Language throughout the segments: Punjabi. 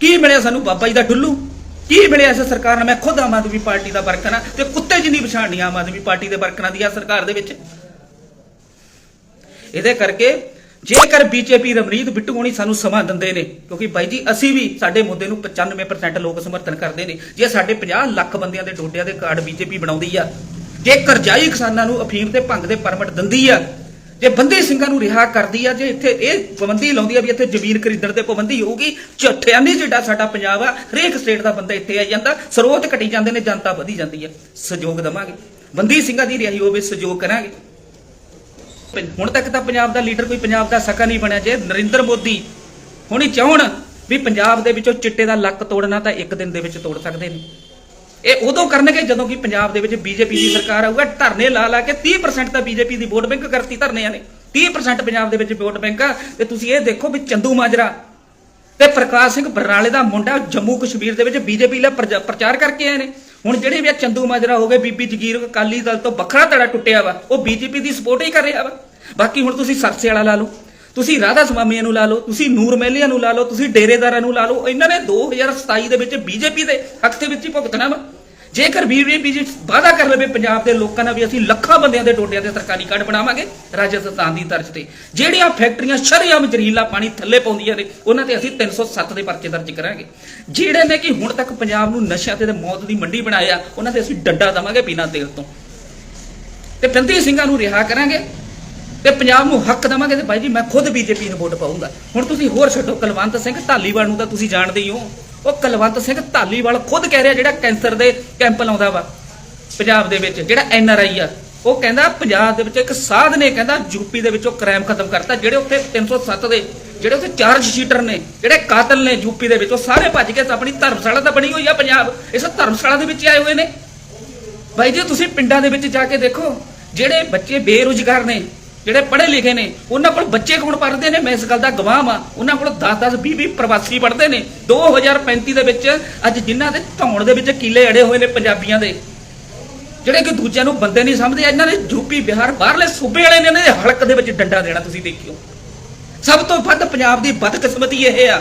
ਕੀ ਮਿਲਿਆ ਸਾਨੂੰ ਬਾਬਾ ਜੀ ਦਾ ਡੁੱਲੂ? ਕੀ ਮਿਲਿਆ ਇਸ ਸਰਕਾਰ ਨਾਲ? ਮੈਂ ਖੁਦ ਆਮ ਆਦਮੀ ਪਾਰਟੀ ਦਾ ਵਰਕਰ ਹਾਂ ਤੇ ਕੁੱਤੇ ਜਿੰਨੀ ਪਛਾਣ ਨਹੀਂ ਆਮ ਆਦਮੀ ਪਾਰਟੀ ਦੇ ਵਰਕਰਾਂ ਦੀ ਆ ਸਰਕਾਰ ਦੇ ਵਿੱਚ। ਇਹਦੇ ਕਰਕੇ ਜੇਕਰ ਬੀਜੇਪੀ ਰਮਨੀਤ ਬਿੱਟੂ ਹੋਣੀ ਸਾਨੂੰ ਸਮਾਂ ਦਿੰਦੇ ਨੇ, ਕਿਉਂਕਿ ਬਾਈ ਜੀ, ਅਸੀਂ ਵੀ ਸਾਡੇ ਮੁੱਦੇ ਨੂੰ 95% ਲੋਕ ਸਮਰਥਨ ਕਰਦੇ ਨੇ। ਜੇ ਸਾਡੇ 50 ਲੱਖ ਬੰਦਿਆਂ ਦੇ ਡੋਡਿਆਂ ਦੇ ਕਾਰਡ ਬੀਜੇਪੀ ਬਣਾਉਂਦੀ ਆ ਜੇ ਕਰਜ਼ਾਈ ਕਿਸਾਨਾਂ ਨੂੰ ਅਫੀਮ ਤੇ ਭੰਗ ਦੇ ਪਰਮਿਟ ਦਿੰਦੀ ਆ ਜੇ ਬੰਦੀ ਸਿੰਘਾਂ ਨੂੰ ਰਿਹਾ ਕਰਦੀ ਆ, ਜੇ ਇੱਥੇ ਇਹ ਪਾਬੰਦੀ ਲਾਉਂਦੀ ਆ ਵੀ ਇੱਥੇ ਜ਼ਮੀਨ ਖਰੀਦਣ ਤੇ ਪਾਬੰਦੀ ਹੋਊਗੀ ਝੱਠਿਆਨੀ ਜਿਹੜਾ ਸਾਡਾ ਪੰਜਾਬ ਆ, ਹਰੇਕ ਸਟੇਟ ਦਾ ਬੰਦਾ ਇੱਥੇ ਆ ਜਾਂਦਾ, ਸਰੋਤ ਘਟੀ ਜਾਂਦੇ ਨੇ, ਜਨਤਾ ਵਧੀ ਜਾਂਦੀ ਆ। ਸਹਿਯੋਗ ਦਵਾਂਗੇ। ਬੰਦੀ ਸਿੰਘਾਂ ਦੀ ਰਿਹਾਈ ਹੋਵੇ, ਸਹਿਯੋਗ ਕਰਾਂਗੇ। ਹੁਣ ਤੱਕ ਤਾਂ ਪੰਜਾਬ ਦਾ ਲੀਡਰ ਕੋਈ ਪੰਜਾਬ ਦਾ ਸਕਾ ਨਹੀਂ ਬਣਿਆ, ਜੇ ਨਰਿੰਦਰ ਮੋਦੀ ਹੁਣੀ ਚਾਹਣ ਵੀ ਪੰਜਾਬ ਦੇ ਵਿੱਚੋਂ ਚਿੱਟੇ ਦਾ ਲੱਕ ਤੋੜਨਾ, ਤਾਂ ਇੱਕ ਦਿਨ ਦੇ ਵਿੱਚ ਤੋੜ ਸਕਦੇ ਨੇ। ਇਹ ਉਦੋਂ ਕਰਨਗੇ ਜਦੋਂ ਕਿ ਪੰਜਾਬ ਦੇ ਵਿੱਚ ਬੀਜੇਪੀ ਦੀ ਸਰਕਾਰ ਆਊਗਾ, ਧਰਨੇ ਲਾ ਲਾ ਕੇ 30% ਤਾਂ ਬੀਜੇਪੀ ਦੀ ਵੋਟ ਬੈਂਕ ਕਰਤੀ ਧਰਨਿਆਂ ਨੇ। 30% ਪੰਜਾਬ ਦੇ ਵਿੱਚ ਵੋਟ ਬੈਂਕ ਆ। ਤੇ ਤੁਸੀਂ ਇਹ ਦੇਖੋ ਵੀ ਚੰਦੂ ਮਾਜਰਾ ਤੇ ਪ੍ਰਕਾਸ਼ ਸਿੰਘ ਬਰਨਾਲੇ ਦਾ ਮੁੰਡਾ ਜੰਮੂ ਕਸ਼ਮੀਰ ਦੇ ਵਿੱਚ ਬੀਜੇਪੀ ਲਈ ਪ੍ਰਜਾ- ਪ੍ਰਚਾਰ ਕਰਕੇ ਆਏ ਨੇ। ਹੁਣ ਜਿਹੜੇ ਵੀ ਇਹ ਚੰਦੂ ਮਾਜਰਾ ਹੋ ਗਏ, ਬੀਬੀ ਜਗੀਰ ਅਕਾਲੀ ਦਲ ਤੋਂ ਵੱਖਰਾ ਧੜਾ ਟੁੱਟਿਆ ਵਾ, ਉਹ ਬੀਜੇਪੀ ਦੀ ਸਪੋਰਟ ਹੀ ਕਰ ਰਿਹਾ ਵਾ। ਬਾਕੀ ਹੁਣ ਤੁਸੀਂ ਸਰਸੇ ਵਾਲਾ ਲਾ ਲਓ। ਤੁਸੀਂ ਰਾਧਾ ਸਵਾਮੀਆਂ ਨੂੰ ਲਾ ਲਓ, ਤੁਸੀਂ ਨੂਰ ਮਹਿਲੀਆਂ ਨੂੰ ਲਾ ਲਓ, ਤੁਸੀਂ ਡੇਰੇਦਾਰਾਂ ਨੂੰ ਲਾ ਲਓ, ਇਹਨਾਂ ਨੇ 2027 ਦੇ ਵਿੱਚ ਬੀਜੇਪੀ ਦੇ ਹੱਕ ਦੇ ਵਿੱਚ ਹੀ ਭੁਗਤਣਾ ਵਾ। ਜੇਕਰ ਬੀਜੇਪੀ ਜੀ ਵਾਅਦਾ ਕਰ ਲਵੇ ਪੰਜਾਬ ਦੇ ਲੋਕਾਂ ਨਾਲ ਵੀ ਅਸੀਂ ਲੱਖਾਂ ਬੰਦਿਆਂ ਦੇ ਟੋਟਿਆਂ ਤੇ ਸਰਕਾਰੀ ਕਾਰਡ ਬਣਾਵਾਂਗੇ ਰਾਜਸਥਾਨ ਦੀ ਤਰਜ਼ ਤੇ। ਜਿਹੜੀਆਂ ਫੈਕਟਰੀਆਂ ਸ਼ਰੇਆਮ ਜ਼ਹਿਰੀਲਾ ਪਾਣੀ ਥੱਲੇ ਪਾਉਂਦੀਆਂ ਨੇ, ਉਹਨਾਂ ਤੇ ਅਸੀਂ 307 ਦੇ ਪਰਚੇ ਦਰਜ ਕਰਾਂਗੇ। ਜਿਹੜੇ ਨੇ ਕਿ ਹੁਣ ਤੱਕ ਪੰਜਾਬ ਨੂੰ ਨਸ਼ਿਆਂ ਤੇ ਮੌਤ ਦੀ ਮੰਡੀ ਬਣਾਇਆ, ਉਹਨਾਂ ਤੇ ਅਸੀਂ ਡੰਡਾ ਦਵਾਂਗੇ ਬਿਨਾਂ ਤੇਲ ਤੋਂ। ਤੇ ਬੰਦੀ ਸਿੰਘਾਂ ਨੂੰ ਰਿਹਾ ਕਰਾਂਗੇ। ਤੇ ਪੰਜਾਬ ਨੂੰ ਹੱਕ ਦੇਵਾਂਗੇ ਤੇ ਬਾਈ ਜੀ, ਮੈਂ ਖੁਦ ਬੀਜੇਪੀ ਨੂੰ ਵੋਟ ਪਾਉਂਗਾ ਹੁਣ ਤੁਸੀਂ ਹੋਰ ਛੱਡੋ, ਕੁਲਵੰਤ ਸਿੰਘ ਧਾਲੀਵਾਲ ਨੂੰ ਤਾਂ ਤੁਸੀਂ ਜਾਣਦੇ ਹੀ ਹੋ। ਉਹ ਕੁਲਵੰਤ ਸਿੰਘ ਧਾਲੀਵਾਲ ਖੁਦ ਕਹਿ ਰਿਹਾ ਜਿਹੜਾ ਕੈਂਸਰ ਦੇ ਕੈਂਪ ਲਾਉਂਦਾ ਵਾ, ਪੰਜਾਬ ਦੇ ਵਿੱਚ, ਜਿਹੜਾ ਐਨ ਆਰ ਆਈ ਆ। ਉਹ ਕਹਿੰਦਾ ਪੰਜਾਬ ਦੇ ਵਿੱਚ ਇੱਕ ਸਾਧ ਨੇ ਕਹਿੰਦਾ ਯੂਪੀ ਦੇ ਵਿੱਚੋਂ ਕ੍ਰਾਈਮ ਖਤਮ ਕਰਤਾ। ਜਿਹੜੇ ਉੱਥੇ 307 ਦੇ, ਜਿਹੜੇ ਉੱਥੇ ਚਾਰਜ ਸ਼ੀਟਰ ਨੇ, ਜਿਹੜੇ ਕਾਤਲ ਨੇ ਯੂਪੀ ਦੇ ਵਿੱਚ, ਉਹ ਸਾਰੇ ਭੱਜ ਕੇ ਆਪਣੀ ਧਰਮਸ਼ਾਲਾ ਤਾਂ ਬਣੀ ਹੋਈ ਆ ਪੰਜਾਬ। ਇਸ ਧਰਮਸ਼ਾਲਾ ਦੇ ਵਿੱਚ ਆਏ ਹੋਏ ਨੇ। ਬਾਈ ਜੀ, ਤੁਸੀਂ ਪਿੰਡਾਂ ਦੇ ਵਿੱਚ ਜਾ ਕੇ ਦੇਖੋ, ਜਿਹੜੇ ਬੱਚੇ ਬੇਰੁਜ਼ਗਾਰ ਨੇ ਜਿਹੜੇ ਪੜ੍ਹੇ ਲਿਖੇ ਨੇ, ਉਹਨਾਂ ਕੋਲ ਬੱਚੇ ਕੌਣ ਪੜ੍ਹਦੇ ਨੇ? ਮੈਂ ਇਸ ਗੱਲ ਦਾ ਗਵਾਹ ਆ ਉਹਨਾਂ ਕੋਲ 10-10 20-20 ਪ੍ਰਵਾਸੀ ਪੜ੍ਹਦੇ ਨੇ। 2035 ਦੇ ਵਿੱਚ ਅੱਜ ਜਿਨ੍ਹਾਂ ਦੇ ਧੌਣ ਦੇ ਵਿੱਚ ਕੀਲੇ ਅੜੇ ਹੋਏ ਨੇ ਪੰਜਾਬੀਆਂ ਦੇ। ਜਿਹੜੇ ਕਿ ਦੂਜਿਆਂ ਨੂੰ ਬੰਦੇ ਨਹੀਂ ਸਮਝਦੇ, ਇਹਨਾਂ ਨੇ ਯੂਪੀ, ਬਿਹਾਰ, ਬਾਹਰਲੇ ਸੂਬੇ ਵਾਲੇ ਨੇ ਇਹਨਾਂ ਦੇ ਹਲਕ ਦੇ ਵਿੱਚ ਡੰਡਾ ਦੇਣਾ, ਤੁਸੀਂ ਦੇਖਿਓ। ਸਭ ਤੋਂ ਵੱਧ ਪੰਜਾਬ ਦੀ ਬਦਕਿਸਮਤੀ ਇਹ ਆ।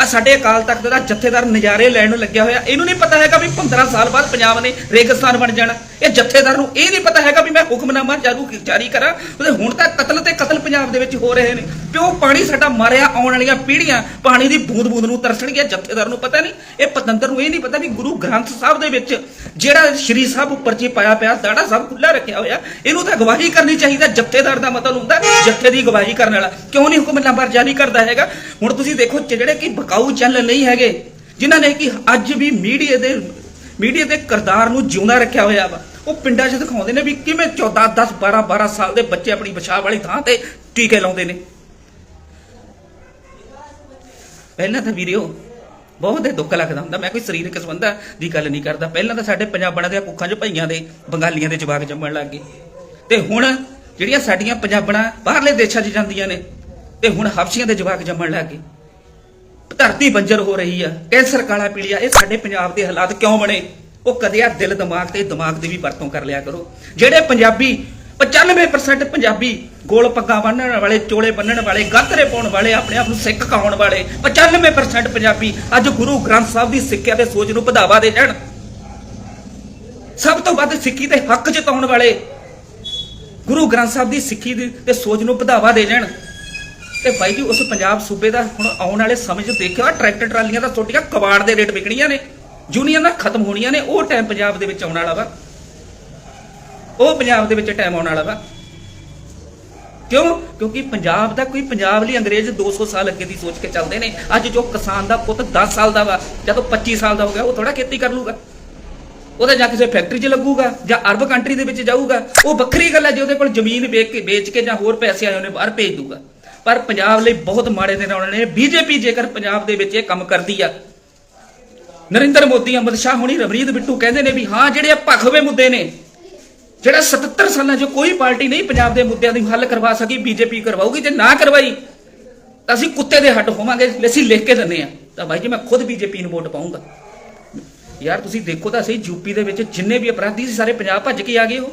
ਆ ਸਾਡੇ ਅਕਾਲ ਤਖਤ ਦਾ ਜਥੇਦਾਰ ਨਜ਼ਾਰੇ ਲੈਣ ਨੂੰ ਲੱਗਿਆ ਹੋਇਆ। ਇਹਨੂੰ ਨਹੀਂ ਪਤਾ ਹੈਗਾ ਵੀ 15 ਸਾਲ ਬਾਅਦ ਪੰਜਾਬ ਨੇ ਰੇਗਿਸਤਾਨ ਬਣ ਜਾਣਾ। ਇਹ ਜਥੇਦਾਰ ਨੂੰ ਇਹ ਨਹੀਂ ਪਤਾ ਹੈਗਾ ਵੀ ਮੈਂ ਹੁਕਮਨਾਮਾ ਜਾਰੂ ਜਾਰੀ ਕਰਾਂ। ਉਹਦੇ ਹੁਣ ਤਾਂ ਕਤਲ ਤੇ ਕਤਲ ਪੰਜਾਬ ਦੇ ਵਿੱਚ ਹੋ ਰਹੇ ਨੇ। ਪਿਓ ਪਾਣੀ ਸਾਡਾ ਮਾਰਿਆ, ਆਉਣ ਵਾਲੀਆਂ ਪੀੜ੍ਹੀਆਂ ਪਾਣੀ ਦੀ ਬੂੰਦ ਬੂੰਦ ਨੂੰ ਤਰਸਣਗੀਆਂ, ਜਥੇਦਾਰ ਨੂੰ ਪਤਾ ਨਹੀਂ। ਇਹ ਪਤੰਦਰ ਨੂੰ ਇਹ ਨਹੀਂ ਪਤਾ ਵੀ ਗੁਰੂ ਗ੍ਰੰਥ ਸਾਹਿਬ ਦੇ ਵਿੱਚ ਜਿਹੜਾ ਸ਼੍ਰੀ ਸਾਹਿਬ ਉੱਪਰ ਜੀ ਪਾਇਆ ਪਿਆ, ਦਾੜਾ ਸਾਹਿਬ ਖੁੱਲਾ ਰੱਖਿਆ ਹੋਇਆ, ਇਹਨੂੰ ਤਾਂ ਗਵਾਹੀ ਕਰਨੀ ਚਾਹੀਦਾ, ਜਥੇਦਾਰ ਦਾ ਮਤਲਬ ਹੁੰਦਾ ਜਥੇ ਦੀ ਗਵਾਹੀ ਕਰਨ ਵਾਲਾ। ਕਿਉਂ ਨਹੀਂ ਹੁਕਮਨਾਮਾ ਜਾਰੀ ਕਰਦਾ ਹੈਗਾ? ਹੁਣ ਤੁਸੀਂ ਦੇਖੋ ਜਿਹੜੇ ਕਿ ਬਕਾਊ ਚੈਨਲ ਨਹੀਂ ਹੈਗੇ। ਜਿਨ੍ਹਾਂ ਨੇ ਕਿ ਅੱਜ ਵੀ ਮੀਡੀਆ ਦੇ ਮੀਡੀਆ ਦੇ ਕਿਰਦਾਰ ਨੂੰ ਜਿਉਂਦਾ ਰੱਖਿਆ ਹੋਇਆ ਵਾ। ਉਹ ਪਿੰਡਾਂ 'ਚ ਦਿਖਾਉਂਦੇ ਨੇ ਵੀ ਕਿਵੇਂ 14 10 12 12 ਸਾਲ ਦੇ ਬੱਚੇ ਆਪਣੀ ਵਿਸ਼ਾ ਵਾਲੀ ਥਾਂ ਤੇ ਟੀਕੇ ਲਾਉਂਦੇ ਨੇ। ਪਹਿਲਾਂ ਤਾਂ ਵੀਰਿਓ, ਬਹੁਤ ਹੀ ਦੁੱਖ ਲੱਗਦਾ ਹੁੰਦਾ। ਮੈਂ ਕੋਈ ਸਰੀਰਕ ਸੰਬੰਧਾਂ ਦੀ ਗੱਲ ਨਹੀਂ ਕਰਦਾ। ਪਹਿਲਾਂ ਤਾਂ ਸਾਡੇ ਪੰਜਾਬਣਾਂ ਦੇ ਕੁੱਖਾਂ 'ਚ ਭਈਆਂ ਦੇ, ਬੰਗਾਲੀਆਂ ਦੇ ਜਵਾਕ ਜੰਮਣ ਲੱਗ ਗਏ। ਤੇ ਹੁਣ ਜਿਹੜੀਆਂ ਸਾਡੀਆਂ ਪੰਜਾਬਣਾਂ ਬਾਹਰਲੇ ਦੇਸ਼ਾਂ 'ਚ ਜਾਂਦੀਆਂ ਨੇ, ਤੇ ਹੁਣ ਹਫ਼ਸ਼ੀਆਂ ਦੇ ਜਵਾਕ ਜੰਮਣ ਲੱਗ ਗਏ। ਧਰਤੀ ਬੰਜਰ ਹੋ ਰਹੀ ਆ। ਕੈਂਸਰ ਕਾਲਾ ਪੀਲੀਆ ਇਹ ਸਾਡੇ ਪੰਜਾਬ ਦੇ ਹਾਲਾਤ ਕਿਉਂ ਬਣੇ? ਉਹ ਕਦੇ ਆ ਦਿਲ ਦਿਮਾਗ ਤੇ ਦਿਮਾਗ ਦੀ ਵੀ ਵਰਤੋਂ ਕਰ ਲਿਆ ਕਰੋ। ਜਿਹੜੇ ਪੰਜਾਬੀ 95% ਪੰਜਾਬੀ ਗੋਲ ਪੱਗਾਂ ਬੰਨਣ ਵਾਲੇ, ਚੋਲੇ ਬੰਨਣ ਵਾਲੇ ਗਾਤਰੇ ਪਾਉਣ ਵਾਲੇ, ਆਪਣੇ ਆਪ ਨੂੰ ਸਿੱਖ ਕਹਾਉਣ ਵਾਲੇ 95% ਪੰਜਾਬੀ ਅੱਜ ਗੁਰੂ ਗ੍ਰੰਥ ਸਾਹਿਬ ਦੀ ਸਿੱਖਿਆ ਤੇ ਸੋਚ ਨੂੰ ਵਧਾਵਾ ਦੇ ਜਾਣ। ਸਭ ਤੋਂ ਵੱਧ ਸਿੱਖੀ ਦੇ ਹੱਕ ਜਤਾਉਣ ਵਾਲੇ ਗੁਰੂ ਗ੍ਰੰਥ ਸਾਹਿਬ ਦੀ ਸਿੱਖੀ ਤੇ ਸੋਚ ਨੂੰ ਵਧਾਵਾ ਦੇ ਜਾਣ। ਤੇ ਬਾਈ ਜੀ, ਉਸ ਪੰਜਾਬ ਸੂਬੇ ਦਾ ਹੁਣ ਆਉਣ ਵਾਲੇ ਸਮੇਂ 'ਚ ਦੇਖਿਆ ਟਰੈਕਟਰ ਟਰਾਲੀਆਂ ਦਾ ਤੁਹਾਡੀਆਂ ਕਬਾੜ ਦੇ ਰੇਟ ਵਿਕਣੀਆਂ ਨੇ। ਯੂਨੀਅਨਾਂ ਖਤਮ ਹੋਣੀਆਂ ਨੇ, ਉਹ ਟਾਈਮ ਪੰਜਾਬ ਦੇ ਵਿੱਚ ਆਉਣ ਵਾਲਾ ਵਾ। ਉਹ ਪੰਜਾਬ ਦੇ ਵਿੱਚ ਟਾਈਮ ਆਉਣ ਵਾਲਾ ਵਾ। ਕਿਉਂ? ਕਿਉਂਕਿ ਪੰਜਾਬ ਦਾ ਕੋਈ ਪੰਜਾਬ ਲਈ ਅੰਗਰੇਜ਼ 200 ਸਾਲ ਅੱਗੇ ਦੀ ਸੋਚ ਕੇ ਚੱਲਦੇ ਨੇ। ਅੱਜ ਜੋ ਕਿਸਾਨ ਦਾ ਪੁੱਤ 10 ਸਾਲ ਦਾ ਵਾ ਜਦੋਂ 25 ਸਾਲ ਦਾ ਹੋ ਗਿਆ, ਉਹ ਥੋੜਾ ਖੇਤੀ ਕਰ ਲੂਗਾ ਉਹਦਾ ਜਾਂ ਕਿਸੇ ਫੈਕਟਰੀ 'ਚ ਲੱਗੂਗਾ, ਜਾਂ ਅਰਬ ਕੰਟਰੀ ਦੇ ਵਿੱਚ ਜਾਊਗਾ। ਉਹ ਵੱਖਰੀ ਗੱਲ ਹੈ, ਜੇ ਉਹਦੇ ਕੋਲ ਜ਼ਮੀਨ ਵੇਚ ਕੇ ਵੇਚ ਕੇ ਜਾਂ ਹੋਰ ਪੈਸੇ ਆਏ ਉਹਨੇ ਬਾਹਰ ਭੇਜ ਦੂਗਾ ਪਰ ਪੰਜਾਬ ਲਈ ਬਹੁਤ ਮਾੜੇ ਦਿਨ ਆਉਣੇ ਨੇ। ਬੀਜੇਪੀ ਜੇਕਰ ਪੰਜਾਬ ਦੇ ਵਿੱਚ ਇਹ ਕੰਮ ਕਰਦੀ ਆ। ਨਰਿੰਦਰ ਮੋਦੀ ਅਮਿਤ ਸ਼ਾਹ ਹੁਣੀ ਰਵਨੀਤ ਬਿੱਟੂ ਕਹਿੰਦੇ ਨੇ ਵੀ ਹਾਂ, ਜਿਹੜੇ ਆ ਭਖਵੇਂ ਮੁੱਦੇ ਨੇ, ਜਿਹੜਾ 77 ਸਾਲਾਂ 'ਚ ਕੋਈ ਪਾਰਟੀ ਨਹੀਂ ਪੰਜਾਬ ਦੇ ਮੁੱਦਿਆਂ ਦੀ ਹੱਲ ਕਰਵਾ ਸਕੀ, ਬੀਜੇਪੀ ਕਰਵਾਊਗੀ ਜੇ ਨਾ ਕਰਵਾਈ, ਤਾਂ ਅਸੀਂ ਕੁੱਤੇ ਦੇ ਹੱਟ ਹੋਵਾਂਗੇ ਅਸੀਂ ਲਿਖ ਕੇ ਦਿੰਦੇ ਆ। ਤਾਂ ਭਾਈ ਜੀ, ਮੈਂ ਖੁਦ ਬੀਜੇਪੀ ਨੂੰ ਵੋਟ ਪਾਉਂਗਾ ਯਾਰ, ਤੁਸੀਂ ਦੇਖੋ ਤਾਂ ਸਹੀ ਯੂਪੀ ਦੇ ਵਿੱਚ ਜਿੰਨੇ ਵੀ ਅਪਰਾਧੀ ਸੀ, ਸਾਰੇ ਪੰਜਾਬ ਭੱਜ ਕੇ ਆ ਗਏ ਉਹ।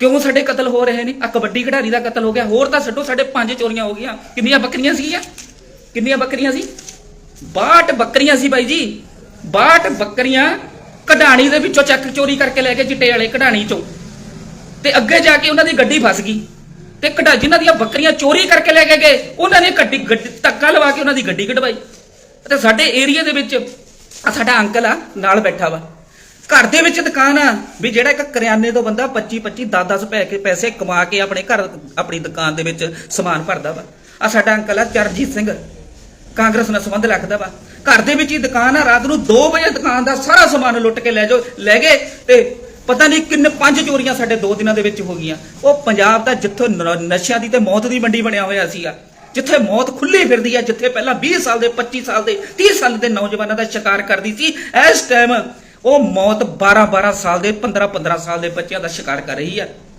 ਕਿਉਂ ਸਾਡੇ ਕਤਲ ਹੋ ਰਹੇ ਨੇ? ਆ ਕਬੱਡੀ ਖਿਡਾਰੀ ਦਾ ਕਤਲ ਹੋ ਗਿਆ। ਹੋਰ ਤਾਂ ਛੱਡੋ, ਸਾਡੇ ਪੰਜ ਚੋਰੀਆਂ ਹੋ ਗਈਆਂ। ਕਿੰਨੀਆਂ ਬੱਕਰੀਆਂ ਸੀਗੀਆਂ? ਕਿੰਨੀਆਂ ਬੱਕਰੀਆਂ ਸੀ? 62 ਬੱਕਰੀਆਂ ਸੀ ਬਾਈ ਜੀ। 62 ਬੱਕਰੀਆਂ ਕਢਾਣੀ ਦੇ ਵਿੱਚੋਂ ਚੱਕ ਚੋਰੀ ਕਰਕੇ ਲੈ ਗਏ ਚਿੱਟੇ ਵਾਲੇ ਕਢਾਣੀ ਚੋਂ। ਤੇ ਅੱਗੇ ਜਾ ਕੇ ਉਹਨਾਂ ਦੀ ਗੱਡੀ ਫਸ ਗਈ। ਤੇ ਕਢਾ ਜਿਨ੍ਹਾਂ ਦੀਆਂ ਬੱਕਰੀਆਂ ਚੋਰੀ ਕਰਕੇ ਲੈ ਕੇ ਗਏ, ਉਹਨਾਂ ਨੇ ਗੱਡੀ ਗੱਡੀ- ਧੱਕਾ ਲਵਾ ਕੇ ਉਹਨਾਂ ਦੀ ਗੱਡੀ ਕਢਵਾਈ। ਤੇ ਸਾਡੇ ਏਰੀਆ ਦੇ ਵਿੱਚ ਆ ਸਾਡਾ ਅੰਕਲ ਆ, ਨਾਲ ਬੈਠਾ ਵਾ। ਘਰ ਦੇ ਵਿੱਚ ਦੁਕਾਨ ਆ, ਵੀ ਜਿਹੜਾ ਇੱਕ ਕਰਿਆਨੇ ਤੋਂ ਬੰਦਾ 25 25 10 10 ਪੈ ਕੇ ਪੈਸੇ ਕਮਾ ਕੇ ਆਪਣੇ ਘਰ, ਆਪਣੀ ਦੁਕਾਨ ਦੇ ਵਿੱਚ ਸਮਾਨ ਭਰਦਾ ਵਾ। ਆ ਸਾਡਾ ਅੰਕਲ ਆ ਚਰਜੀਤ ਸਿੰਘ। ਕਾਂਗਰਸ ਨਾਲ ਸੰਬੰਧ ਰੱਖਦਾ ਵਾ। ਘਰ ਦੇ ਵਿੱਚ ਹੀ ਦੁਕਾਨ ਆ, ਰਾਤ ਨੂੰ 2 ਵਜੇ ਦੁਕਾਨ ਦਾ ਸਾਰਾ ਸਮਾਨ ਲੁੱਟ ਕੇ ਲੈ ਜਾਓ, ਲੈ ਗਏ ਤੇ ਪਤਾ ਨਹੀਂ ਕਿੰਨੇ ਪੰਜ ਚੋਰੀਆਂ ਸਾਡੇ 2 ਦਿਨਾਂ ਦੇ ਵਿੱਚ ਹੋ ਗਈਆਂ। ਉਹ ਪੰਜਾਬ ਦਾ ਜਿੱਥੋਂ ਨ- ਨਸ਼ਿਆਂ ਦੀ ਤੇ ਮੌਤ ਦੀ ਮੰਡੀ ਬਣਿਆ ਹੋਇਆ ਸੀਗਾ ਜਿੱਥੇ ਮੌਤ ਖੁੱਲੀ ਫਿਰਦੀ ਆ, ਜਿੱਥੇ ਪਹਿਲਾਂ 20 ਸਾਲ ਦੇ 25 ਸਾਲ ਦੇ 30 ਸਾਲ ਦੇ ਨੌਜਵਾਨਾਂ ਦਾ ਸ਼ਿਕਾਰ ਕਰਦੀ ਸੀ, ਇਸ ਟਾਈਮ ਉਹ ਮੌਤ 12 12 ਸਾਲ ਦੇ 15 15 ਸਾਲ ਦੇ ਬੱਚਿਆਂ ਦਾ ਸ਼ਿਕਾਰ ਕਰ ਰਹੀ ਹੈ